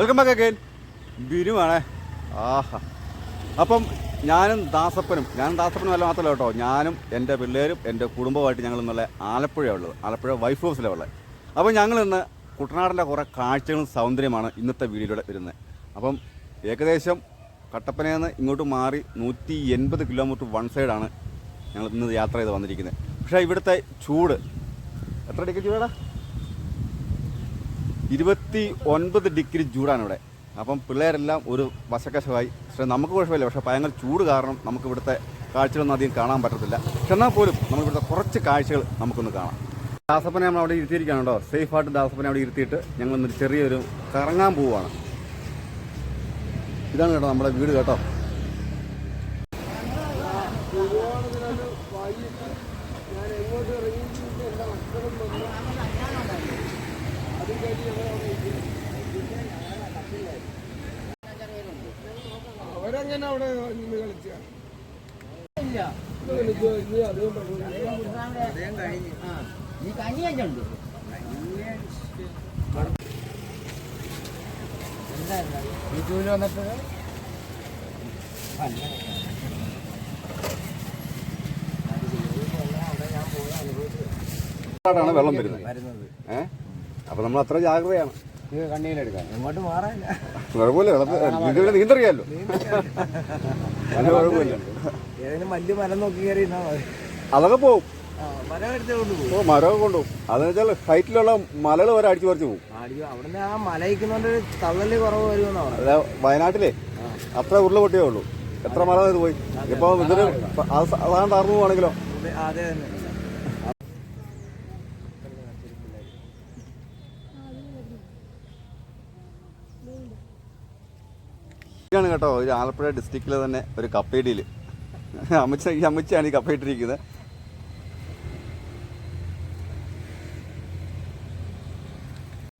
Welcome back again ബിരുവാണേ. ആഹാ. അപ്പം ഞാനും ദാസപ്പനും ഞാനും ദാസപ്പനും അല്ല മാത്രമല്ല കേട്ടോ. ഞാനും എന്റെ പിള്ളേരും എന്റെ കുടുംബമായിട്ട് ഞങ്ങൾ ഇന്നലെ ആലപ്പുഴയാണ് ഉള്ളത്. ആലപ്പുഴ വൈഫ് ഹൗസിലാണ് ഉള്ളത് അപ്പം ഞങ്ങൾ ഇന്ന് കുട്ടനാടിന്റെ കുറേ കാഴ്ചകളും സൗന്ദര്യമാണ് ഇന്നത്തെ വീഡിയോയിലൂടെ വരുന്നത്. അപ്പം ഏകദേശം കട്ടപ്പനയിൽ നിന്ന് ഇങ്ങോട്ട് മാറി നൂറ്റി എൺപത് കിലോമീറ്റർ വൺ സൈഡാണ് ഞങ്ങൾ ഇന്ന് യാത്ര ചെയ്ത് വന്നിരിക്കുന്നത്. പക്ഷേ ഇവിടുത്തെ ചൂട് എത്ര ഡിഗ്രി ചൂടാ ഇരുപത്തി ഒൻപത് ഡിഗ്രി ചൂടാണ് ഇവിടെ അപ്പം പിള്ളേരെല്ലാം ഒരു വശക്കശമായി. പക്ഷേ നമുക്ക് കുഴപ്പമില്ല. പക്ഷേ ഭയങ്കര ചൂട് കാരണം നമുക്ക് ഇവിടുത്തെ കാഴ്ചകളൊന്നും അധികം കാണാൻ പറ്റത്തില്ല. പക്ഷെ എന്നാൽ പോലും നമുക്കിവിടുത്തെ കുറച്ച് കാഴ്ചകൾ നമുക്കൊന്ന് കാണാം. ദാസപ്പനെ നമ്മൾ അവിടെ ഇരുത്തിയിരിക്കുകയാണ് കേട്ടോ. സേഫ് ആയിട്ട് ദാസപ്പനെ അവിടെ ഇരുത്തിയിട്ട് ഞങ്ങൾ ചെറിയൊരു കറങ്ങാൻ പോവുകയാണ്. ഇതാണ് കേട്ടോ നമ്മുടെ വീട് കേട്ടോ. അവരങ്ങനെ അവിടെ നിന്ന് കളിച്ചാണ്. ഈ വന്നിട്ട് ാണ് വെള്ളം വരുന്നത് ഏഹ് അപ്പൊ നമ്മൾ അത്ര ജാഗ്രതയാണ്. കണ്ണീരെടുക്കാൻ ഇങ്ങോട്ട് മാറാനില്ല. കുഴപ്പമില്ല വെള്ളത്തിൽ നീന്തറിയാലോ. നീന്തറിയാമല്ലോ അതിന് കുഴപ്പമില്ല. ഏതെങ്കിലും വലിയ മരം നോക്കി കയറി അതൊക്കെ പോവും. പോകും ഓ മരമൊക്കെ കൊണ്ടുപോകും അതെന്ന് വെച്ചാൽ ഹൈറ്റിലുള്ള മലകൾ വരെ അടിച്ചു പറിച്ചു പോകും അടിയോ അവിടുന്ന് ആ മലയിക്കുന്നോണ്ട് തള്ളൽ കുറവ് വരുമെന്നാ അതെ വയനാട്ടിലെ അത്ര ഉരുള പൊട്ടിയേ ഉള്ളൂ. എത്ര മല ഇത് പോയി? ഇപ്പൊ ഇതൊരു അതാണ്. തറന്നു പോവാണെങ്കിലോ അതെ. ഇതാണ് കേട്ടോ. ഒരു ആലപ്പുഴ ഡിസ്ട്രിക്റ്റിലെ തന്നെ ഒരു കപ്പേടിയിൽ അമ്മച്ച ഈ അമ്മച്ചാണ് ഈ കപ്പയിട്ടിരിക്കുന്നത്.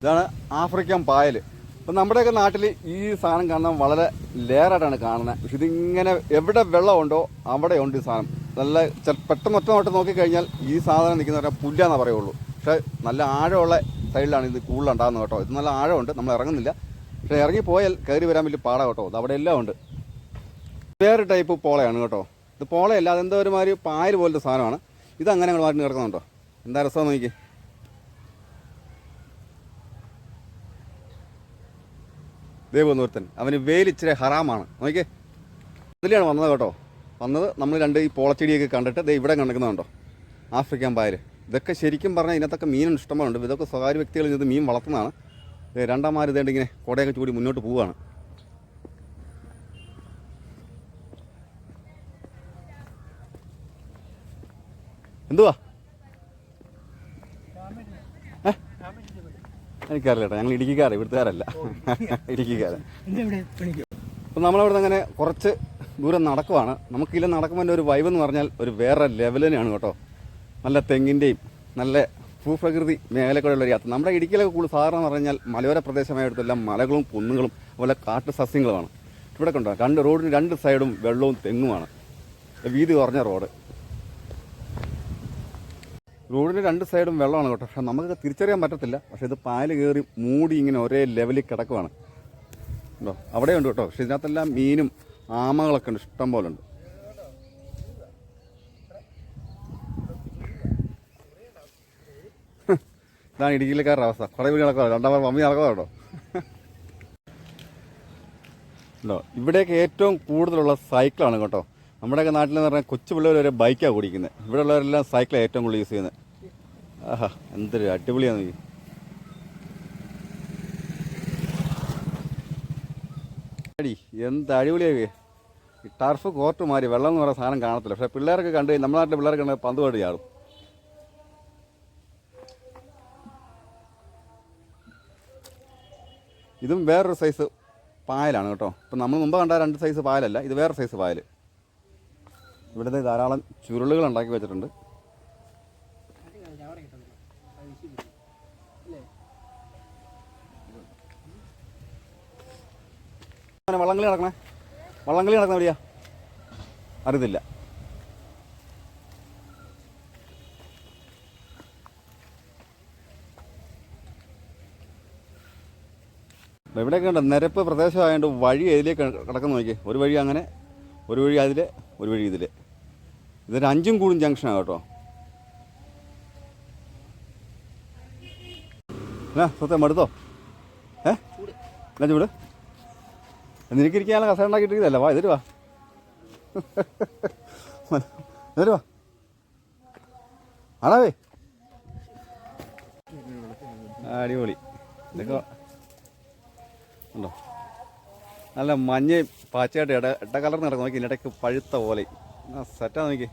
ഇതാണ് ആഫ്രിക്കൻ പായൽ. അപ്പം നമ്മുടെയൊക്കെ നാട്ടിൽ ഈ സാധനം കാണാൻ വളരെ ലെയറായിട്ടാണ് കാണുന്നത്. പക്ഷെ ഇതിങ്ങനെ എവിടെ വെള്ളമുണ്ടോ അവിടെ ഉണ്ട് ഈ സാധനം. നല്ല പെട്ടെന്ന് ഒറ്റ നോട്ട് നോക്കിക്കഴിഞ്ഞാൽ ഈ സാധനം നിൽക്കുന്ന പറഞ്ഞാൽ പുല്ലാന്നേ പറയുള്ളൂ. പക്ഷേ നല്ല ആഴമുള്ള സൈഡിലാണ് ഇത് കൂടുതലുണ്ടാകുന്നത് കേട്ടോ. ഇത് നല്ല ആഴമുണ്ട്. നമ്മൾ ഇറങ്ങുന്നില്ല. പക്ഷേ ഇറങ്ങി പോയാൽ കയറി വരാൻ വലിയ പാടാണ് കേട്ടോ. അത് അവിടെ എല്ലാം ഉണ്ട്. വേറെ ടൈപ്പ് പോളയാണ് കേട്ടോ. ഇത് പോളയല്ല അതെന്തോ ഒരുമാതിരി പായൽ പോലത്തെ സാധനമാണ്. ഇത് അങ്ങനെ അങ്ങോട്ട് മാറ്റി കിടക്കുന്നുണ്ടോ എന്താ രസം നോക്കി ദേവ് ഒരുത്തൻ. അവന് വേലിച്ചിരി ഹറാമാണ്. നോക്കിയേ. ഇതിലാണ് വന്നത് കേട്ടോ. വന്നത് നമ്മൾ രണ്ട് ഈ പോളച്ചെടിയൊക്കെ കണ്ടിട്ട് ദേ ഇവിടെ കണ്ടോ ആഫ്രിക്കൻ പായൽ. ഇതൊക്കെ ശരിക്കും പറഞ്ഞാൽ ഇതിനകത്തൊക്കെ മീനുണ്ട് ഇഷ്ടമാണ് ഇതൊക്കെ സ്വകാര്യ വ്യക്തികൾ ഇത് മീൻ വളർത്തുന്നതാണ്. രണ്ടാമാർ ഇതേണ്ട ഇങ്ങനെ കുടയൊക്കെ ചൂടി മുന്നോട്ട് പോവുകയാണ് എന്തുവാ? എനിക്കറിയില്ല ഞങ്ങൾ ഇടുക്കിക്കാരാണ് ഇവിടുത്തുകാരല്ല. ഇടുക്കിക്കാരൻ അപ്പം നമ്മളവിടെ നിന്ന് അങ്ങനെ കുറച്ച് ദൂരം നടക്കുവാണ്. നമുക്കില്ല നടക്കുമ്പോൾ ഒരു വൈബ് എന്ന് പറഞ്ഞാൽ ഒരു വേറെ ലെവൽ തന്നെയാണ് കേട്ടോ. നല്ല തെങ്ങിന്റെയും നല്ല ഭൂപ്രകൃതി ഒരു യാത്ര. നമ്മുടെ ഇടുക്കിയിലൊക്കെ കൂടുതൽ സാധാരണ പറഞ്ഞാൽ മലയോര പ്രദേശമായിടത്തെല്ലാം മലകളും കുന്നുകളും അതുപോലെ കാട്ടു സസ്യങ്ങളുമാണ്. ഇവിടെ കണ്ടോ? രണ്ട് റോഡിന് രണ്ട് സൈഡും വെള്ളവും തെങ്ങുമാണ്. വീതി കുറഞ്ഞ റോഡ്. റോഡിന് രണ്ട് സൈഡും വെള്ളമാണ് കേട്ടോ. പക്ഷെ നമുക്ക് തിരിച്ചറിയാൻ പറ്റത്തില്ല. പക്ഷെ ഇത് പാൽ കയറി മൂടി ഇങ്ങനെ ഒരേ ലെവലിൽ കിടക്കുവാണ്. ഉണ്ടോ അവിടെ ഉണ്ട് കേട്ടോ. പക്ഷേ ഇതിനകത്തെല്ലാം മീനും ആമകളൊക്കെ ഉണ്ട്. ഇഷ്ടം പോലെ ഉണ്ട്. ഇതാണ് ഇടുക്കിയിലേക്കാരുടെ അവസ്ഥ. കുറേ വീട് നടക്കാറോ രണ്ടാമത് മമ്മി നടക്കുക കേട്ടോ ഉണ്ടോ? ഇവിടെയൊക്കെ ഏറ്റവും കൂടുതലുള്ള സൈക്കിളാണ് കേട്ടോ. നമ്മുടെയൊക്കെ നാട്ടിലെന്ന് പറഞ്ഞാൽ കൊച്ചു പിള്ളേർ വരെ ബൈക്കാണ് ഓടിക്കുന്നത് ഇവിടെ ഉള്ളവരെല്ലാം സൈക്കിളാണ് ഏറ്റവും കൂടുതൽ യൂസ് ചെയ്യുന്നത് ആഹാ എന്തൊരു അടിപൊളിയാണ് നീ അടി എന്ത് അടിപൊളിയാവേ ഈ ടർഫ് കോർട്ട് മാറി വെള്ളം എന്ന് പറയുന്ന സാധനം കാണത്തില്ല. പക്ഷേ പിള്ളേരൊക്കെ കണ്ട് നമ്മുടെ നാട്ടിലെ പിള്ളേർക്ക് കണ്ട് പന്ത് പാടി ചാടും. ഇതും വേറൊരു സൈസ് പായലാണ് കേട്ടോ. ഇപ്പം നമ്മൾ മുമ്പ് കണ്ട രണ്ട് സൈസ് പായലല്ല ഇത് വേറെ സൈസ് പായൽ ഇവിടുത്തെ ധാരാളം ചുരുളുകൾ ഉണ്ടാക്കി വെച്ചിട്ടുണ്ട്. വള്ളംകളി നടക്കണേ? വള്ളംകളി നടക്കുന്ന എവിടെയാ അറിയത്തില്ല. ഇവിടെയൊക്കെ ഉണ്ട് നിരപ്പ് പ്രദേശമായതുകൊണ്ട് വഴി ഏതിലേക്ക് കിടക്കുന്ന നോക്കി ഒരു വഴി അങ്ങനെ ഒരു വഴി അതിൽ ഒരു വഴി ഇതിൽ ഇതൊരു അഞ്ചും കൂടും ജംഗ്ഷനാണ് കേട്ടോ. എന്നാ സ്വത്തെ മടുത്തോ? ഏ? എന്നാ ചൂട്. നിനക്കിരിക്കാനുള്ള കസ ഉണ്ടാക്കിയിട്ടില്ല വാ ഇതിൽ വാ. ഇതിൽ വാ. ആണാവേ. അടിപൊളി. ഇതൊക്കെ ഉണ്ടോ? നല്ല മഞ്ഞ പാച്ചയായിട്ട് ഇട ഇട്ട കളർ നടക്കും നോക്കി ഇടയ്ക്ക് പഴുത്ത പോലെ സെറ്റാ നോക്കി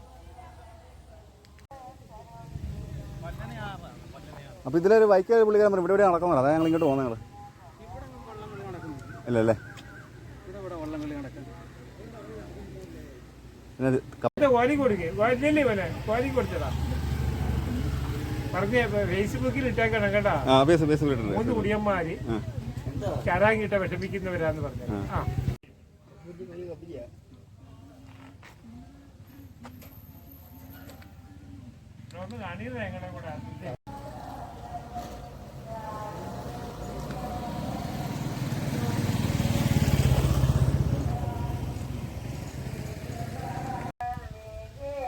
അപ്പോൾ ഇതിലൊരു വൈക്കൽ പുള്ളിക്കാരൻ പറഞ്ഞു ഇവിടെ ഇവിടെ നടക്കുന്നത് അതാ ഞങ്ങൾ ഇങ്ങോട്ട് പോകുന്നത് ഞങ്ങൾ ഇല്ലല്ലേ? കൊടുക്കേ. ഫേസ്ബുക്കിൽ ഇട്ടേക്കണം കേട്ടാ. ആ കുടിയന്മാര്. ആ. ചരാങ്ങിട്ട വിഷമിക്കുന്നവരാന്ന് പറഞ്ഞത്. ആ. ഒന്ന് കാണിയത് എങ്ങനെ കൂടെ?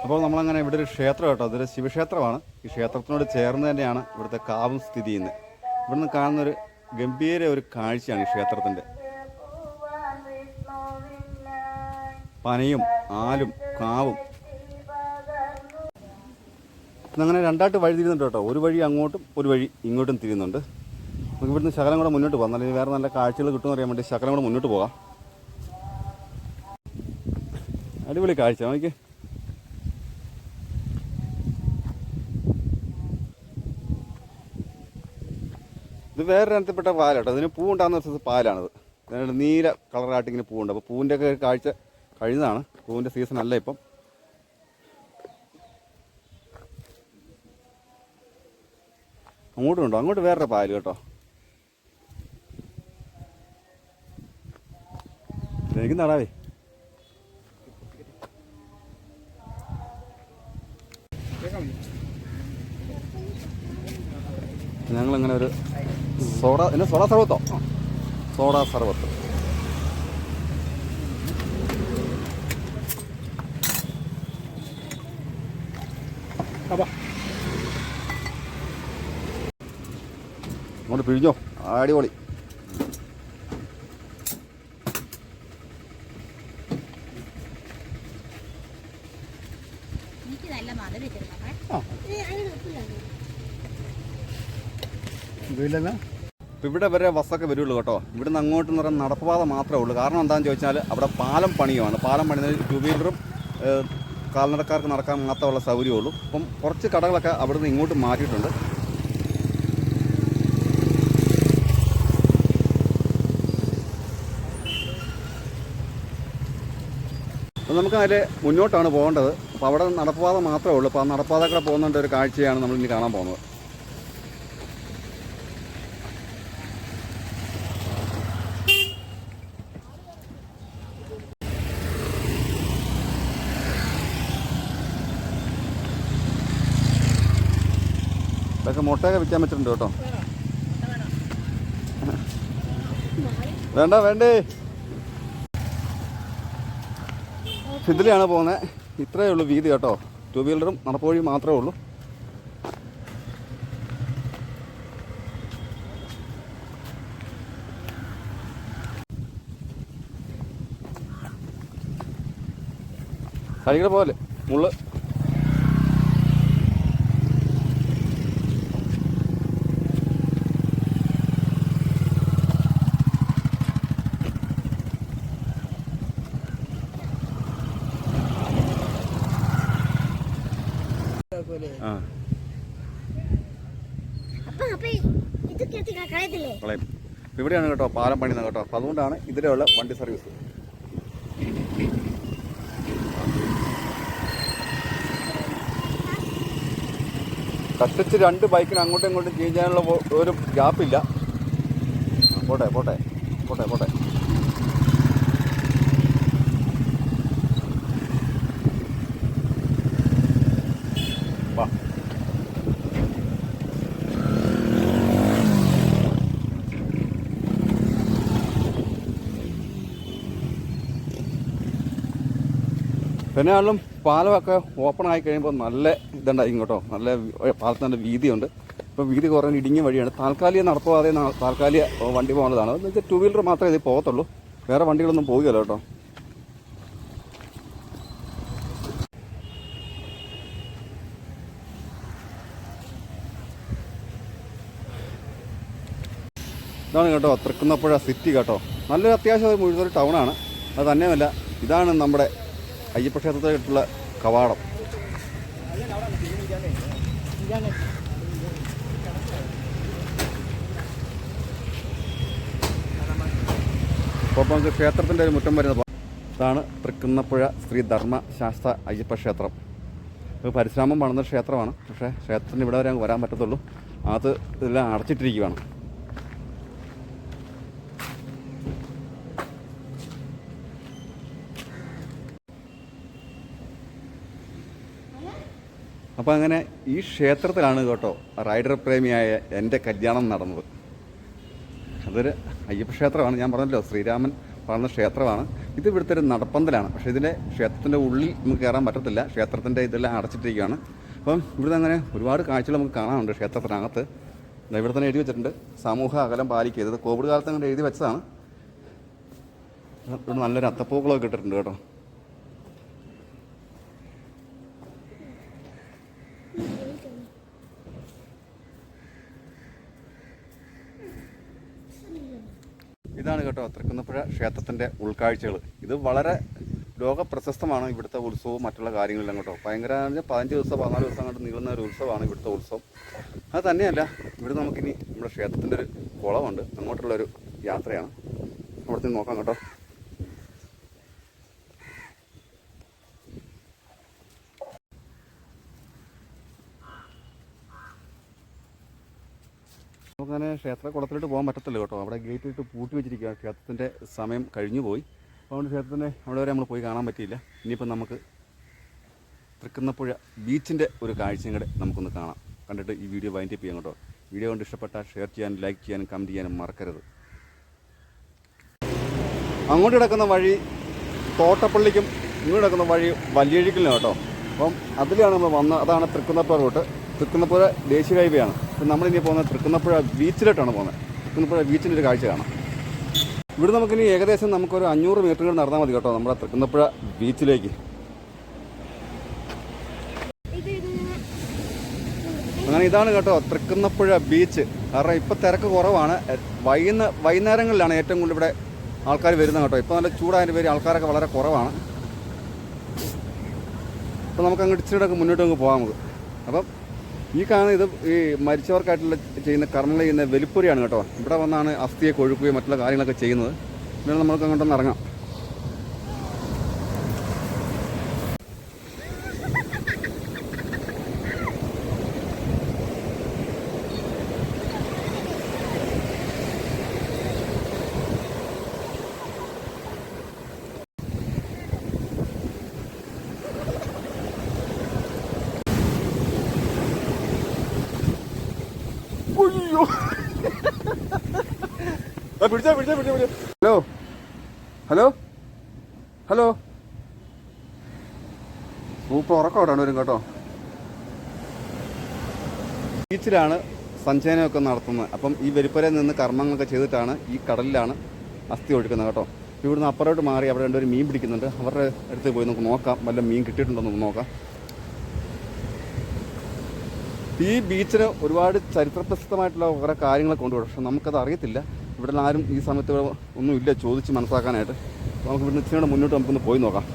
അപ്പോൾ നമ്മളങ്ങനെ ഇവിടെ ഒരു ക്ഷേത്രം കേട്ടോ അതൊരു ശിവക്ഷേത്രമാണ്. ഈ ക്ഷേത്രത്തിനോട് ചേർന്ന് തന്നെയാണ് ഇവിടുത്തെ കാവും സ്ഥിതി ചെയ്യുന്നത്. ഇവിടുന്ന് കാണുന്ന ഒരു ഗംഭീര ഒരു കാഴ്ചയാണ് ക്ഷേത്രത്തിന്റെ. പനയും ആലും കാവും. അങ്ങനെ രണ്ടായിട്ട് വഴി തിരിയുന്നുണ്ട് കേട്ടോ. ഒരു വഴി അങ്ങോട്ടും ഒരു വഴി ഇങ്ങോട്ടും തിരിയുന്നുണ്ട്. നമുക്ക് ഇവിടുന്ന് ശകലം കൂടെ മുന്നോട്ട് പോകാം. നല്ല വേറെ നല്ല കാഴ്ചകൾ കിട്ടുമെന്ന് അറിയാൻ വേണ്ടി ശകലം കൂടെ മുന്നോട്ട് പോകാം. അടിപൊളി കാഴ്ച. നോക്കി ഇത് വേറെ ഇനത്തിൽപ്പെട്ട പാലാട്ടോ. ഇതിന് പൂ ഉണ്ടാകുന്ന സൈസ് പാലാണിത്. ഇതിന് നീല കളറായിട്ട് ഇങ്ങനെ പൂവുണ്ട്. അപ്പോൾ പൂവിന്റെ ഒക്കെ കാഴ്ച കഴിഞ്ഞതാണ്. പൂവിന്റെ സീസൺ അല്ല ഇപ്പം. അങ്ങോട്ടും ഉണ്ടോ അങ്ങോട്ട് വേറൊരു പാൽ കേട്ടോ. എനിക്ക് നടാവേ ഞങ്ങളിങ്ങനെ ഒരു സോഡ പിന്നെ സോഡ സർവത്തോ സോഡ സർവത്ത് അങ്ങോട്ട് പിഴിഞ്ഞോ? അടിപൊളി. നല്ല ഇപ്പം ഇവിടെ വരെ ബസ്സൊക്കെ വരുള്ളൂ കേട്ടോ. ഇവിടുന്ന് അങ്ങോട്ട് എന്ന് പറയുന്ന നടപ്പാത മാത്രമേ ഉള്ളൂ. കാരണം എന്താണെന്ന് ചോദിച്ചാൽ അവിടെ പാലം പണിയുമാണ് പാലം പണിയുന്നത് ടു വീലറും കാൽനടക്കാർക്ക് നടക്കാൻ മാത്രമുള്ള സൗകര്യമുള്ളൂ അപ്പം കുറച്ച് കടകളൊക്കെ അവിടുന്ന് ഇങ്ങോട്ട് മാറ്റിയിട്ടുണ്ട്. അപ്പോൾ നമുക്ക് അതിൽ മുന്നോട്ടാണ് പോകേണ്ടത്. അപ്പോൾ അവിടെ നടപ്പാത മാത്രമേ ഉള്ളൂ. അപ്പോൾ ആ നടപ്പാത കൂടെ പോകുന്നുണ്ട് ഒരു കാഴ്ചയാണ് നമ്മൾ ഇനി കാണാൻ പോകുന്നത്. ഇതൊക്കെ മുട്ടയൊക്കെ വിൽക്കാൻ പറ്റുന്നുണ്ട് കേട്ടോ. വേണ്ട വേണ്ടേ. ഇതിലാണ് പോകുന്നത്. ഇത്രയേ ഉള്ളൂ വീതി കേട്ടോ. ടു വീലറും നടപ്പുവഴി മാത്രമേ ഉള്ളൂ. കഴിക്കണ പോലെ മുള്ള് ആ അപ്പൊ അപ്പൊ ഇതൊക്കെ എത്തി കളയത്തില്ലേ കളയും ഇവിടെയാണ് കേട്ടോ പാലം പണിയുന്നത് കേട്ടോ. അപ്പം അതുകൊണ്ടാണ് ഇതിലുള്ള വണ്ടി സർവീസ് കത്തിച്ച് രണ്ട് ബൈക്കിന് അങ്ങോട്ടും ഇങ്ങോട്ടും ചെയ്യാനുള്ള ഒരു ഗ്യാപ്പില്ല പോട്ടെ പോട്ടെ പോട്ടെ പോട്ടെ. പിന്നെ ആളും പാലമൊക്കെ ഓപ്പൺ ആയി കഴിയുമ്പോൾ നല്ല ഇതുണ്ടായി കേട്ടോ. നല്ല പാലത്തിന്റെ വീതിയുണ്ട്. ഇപ്പോൾ വീതി കുറഞ്ഞ ഇടുങ്ങിയ വഴിയാണ്. താൽക്കാലിക നടപ്പാതെ താൽക്കാലിക വണ്ടി പോകുന്നതാണ് എന്ന് വെച്ചാൽ ടു വീലർ മാത്രമേ ഇത് പോകത്തുള്ളൂ. വേറെ വണ്ടികളൊന്നും പോവുകയല്ലോ കേട്ടോ. ഇതാണ് കേട്ടോ തൃക്കുന്നപ്പുഴ സിറ്റി കേട്ടോ. നല്ലൊരു അത്യാവശ്യം മുഴുവൻ ടൗണാണ് അത് തന്നെയുമല്ല. ഇതാണ് നമ്മുടെ അയ്യപ്പ ക്ഷേത്രത്തിലുള്ള കവാടം. അപ്പോൾ നമുക്ക് ക്ഷേത്രത്തിന്റെ ഒരു മുറ്റം വരുന്ന ഇതാണ് തൃക്കുന്നപ്പുഴ ശ്രീ ധർമ്മ ശാസ്ത്ര അയ്യപ്പ ക്ഷേത്രം ഇത് പരിശ്രമം പണിത ക്ഷേത്രമാണ്. പക്ഷേ ക്ഷേത്രത്തിന് ഇവിടെ വരെ വരാൻ പറ്റത്തുള്ളൂ. അത് ഇതെല്ലാം അടച്ചിട്ടിരിക്കുകയാണ് അപ്പോൾ അങ്ങനെ ഈ ക്ഷേത്രത്തിലാണ് കേട്ടോ റൈഡർ പ്രേമിയായ എന്റെ കല്യാണം നടന്നത്. അതൊരു അയ്യപ്പ ക്ഷേത്രമാണ്. ഞാൻ പറഞ്ഞല്ലോ ശ്രീരാമൻ പറഞ്ഞ ക്ഷേത്രമാണ്. ഇത് ഇവിടുത്തെ ഒരു നടപ്പന്തലാണ്. പക്ഷേ ഇതിന്റെ ക്ഷേത്രത്തിന്റെ ഉള്ളിൽ നമുക്ക് കയറാൻ പറ്റത്തില്ല. ക്ഷേത്രത്തിന്റെ ഇതെല്ലാം അടച്ചിട്ടിരിക്കുകയാണ്. അപ്പം ഇവിടുന്ന് അങ്ങനെ ഒരുപാട് കാഴ്ചകൾ നമുക്ക് കാണാനുണ്ട് ക്ഷേത്രത്തിനകത്ത്. ഇവിടെ തന്നെ എഴുതി വെച്ചിട്ടുണ്ട്. സമൂഹ അകലം പാലിക്കുക ഇത് കോവിഡ് കാലത്ത് അങ്ങനെ എഴുതി വെച്ചതാണ്. നല്ലൊരു അത്തപ്പൂക്കളൊക്കെ ഇട്ടിട്ടുണ്ട് കേട്ടോ. ഇതാണ് കേട്ടോ തൃക്കുന്നപ്പുഴ ക്ഷേത്രത്തിന്റെ ഉൾക്കാഴ്ചകൾ. ഇത് വളരെ ലോക പ്രശസ്തമാണ് ഇവിടുത്തെ ഉത്സവവും മറ്റുള്ള കാര്യങ്ങളെല്ലാം കേട്ടോ. ഭയങ്കര പതിനഞ്ച് ദിവസം പതിനാല് ദിവസം കണ്ട് നീളുന്ന ഒരു ഉത്സവമാണ് ഇവിടുത്തെ ഉത്സവം. അത് തന്നെയല്ല ഇവിടെ നമുക്കിനി നമ്മുടെ ക്ഷേത്രത്തിന്റെ ഒരു കുളമുണ്ട്. അങ്ങോട്ടുള്ളൊരു യാത്രയാണ്. അവിടുത്തെ നോക്കാം കേട്ടോ. നമുക്കങ്ങനെ ക്ഷേത്ര കുളത്തിലോട്ട് പോകാൻ പറ്റത്തില്ല കേട്ടോ. അവിടെ ഗേറ്റ് ഇട്ട് പൂട്ടി വെച്ചിരിക്കുകയാണ്. ക്ഷേത്രത്തിന്റെ സമയം കഴിഞ്ഞു പോയി. അതുകൊണ്ട് ക്ഷേത്രത്തിന്റെ അവിടെ വരെ നമ്മൾ പോയി കാണാൻ പറ്റിയില്ല. ഇനിയിപ്പം നമുക്ക് തൃക്കുന്നപ്പുഴ ബീച്ചിന്റെ ഒരു കാഴ്ചയും കൂടെ നമുക്കൊന്ന് കാണാം. കണ്ടിട്ട് ഈ വീഡിയോ വൈൻഡ് അപ്പ് ചെയ്യാം കേട്ടോ. വീഡിയോ കൊണ്ട് ഇഷ്ടപ്പെട്ടാൽ ഷെയർ ചെയ്യാനും ലൈക്ക് ചെയ്യാനും കമന്റ് ചെയ്യാനും മറക്കരുത്. അങ്ങോട്ട് കിടക്കുന്ന വഴി തോട്ടപ്പള്ളിക്കും ഇങ്ങോട്ട് കിടക്കുന്ന വഴി വലിയഴിക്കലിനും കേട്ടോ. അപ്പം അതിലാണ് നമ്മൾ വന്ന അതാണ് തൃക്കുന്നപ്പുഴ റൂട്ട്. തൃക്കുന്നപ്പുഴ ദേശീയ ഹൈവേ ആണ് നമ്മളിനി പോകുന്നത് തൃക്കുന്നപ്പുഴ ബീച്ചിലോട്ടാണ് പോകുന്നത്. തൃക്കുന്നപ്പുഴ ബീച്ചിന്റെ ഒരു കാഴ്ച കാണാം. ഇവിടെ നമുക്കിനി ഏകദേശം നമുക്കൊരു അഞ്ഞൂറ് മീറ്ററുകൾ നടന്നാൽ മതി കേട്ടോ നമ്മുടെ തൃക്കുന്നപ്പുഴ ബീച്ചിലേക്ക്. അങ്ങനെ ഇതാണ് കേട്ടോ തൃക്കുന്നപ്പുഴ ബീച്ച്. കാരണം ഇപ്പം തിരക്ക് കുറവാണ്. വൈകുന്ന വൈകുന്നേരങ്ങളിലാണ് ഏറ്റവും കൂടുതൽ ഇവിടെ ആൾക്കാർ വരുന്നത് കേട്ടോ. ഇപ്പോൾ നല്ല ചൂടായതിന്റെ പേര് ആൾക്കാരൊക്കെ വളരെ കുറവാണ്. അപ്പോൾ നമുക്ക് അങ്ങ് ഇച്ചിരി മുന്നോട്ട് അങ്ങ് പോകാം നമുക്ക്. അപ്പം ഈ കാണുന്ന ഇത് ഈ മരിച്ചവർക്കായിട്ടുള്ള ചെയ്യുന്ന കർമ്മങ്ങൾ ചെയ്യുന്ന വെലിപ്പുരിയാണ് കേട്ടോ. ഇവിടെ വന്നാണ് അസ്ഥിയെ കൊഴുക്കുകയും മറ്റുള്ള കാര്യങ്ങളൊക്കെ ചെയ്യുന്നത്. പിന്നെ നമുക്ക് അങ്ങോട്ടൊന്ന് ഇറങ്ങാം. പിടിച്ചോ പിടിച്ചോ പിടിച്ചോ ഹലോ? ഹലോ? ഹലോ? സൂപ്പർ അവിടെ വരും കേട്ടോ. ബീച്ചിലാണ് സഞ്ചയനമൊക്കെ നടത്തുന്നത്. അപ്പം ഈ വെരിപ്പരയിൽ നിന്ന് കർമ്മങ്ങളൊക്കെ ചെയ്തിട്ടാണ് ഈ കടലിലാണ് അസ്ഥി ഒഴുക്കുന്നത് കേട്ടോ. ഇവിടുന്ന് അപ്പുറത്തോട്ട് മാറി അവിടെ രണ്ടുപേരും മീൻ പിടിക്കുന്നുണ്ട്. അവരുടെ അടുത്ത് പോയി നമുക്ക് നോക്കാം. വല്ല മീൻ കിട്ടിയിട്ടുണ്ടോ എന്ന് നോക്കാം. ഈ ബീച്ചിന് ഒരുപാട് ചരിത്ര പ്രസിദ്ധമായിട്ടുള്ള കുറേ കാര്യങ്ങളൊക്കെ ഉണ്ട്. പക്ഷെ നമുക്കത് അറിയത്തില്ല. ഇവിടെ ആരും ഈ സമയത്ത് ഇവിടെ ഒന്നുമില്ല ചോദിച്ച് മനസ്സിലാക്കാനായിട്ട്. നമുക്ക് ഇവിടുന്ന് ഇച്ചിരി മുന്നോട്ട് നമുക്കൊന്ന് പോയി നോക്കാം.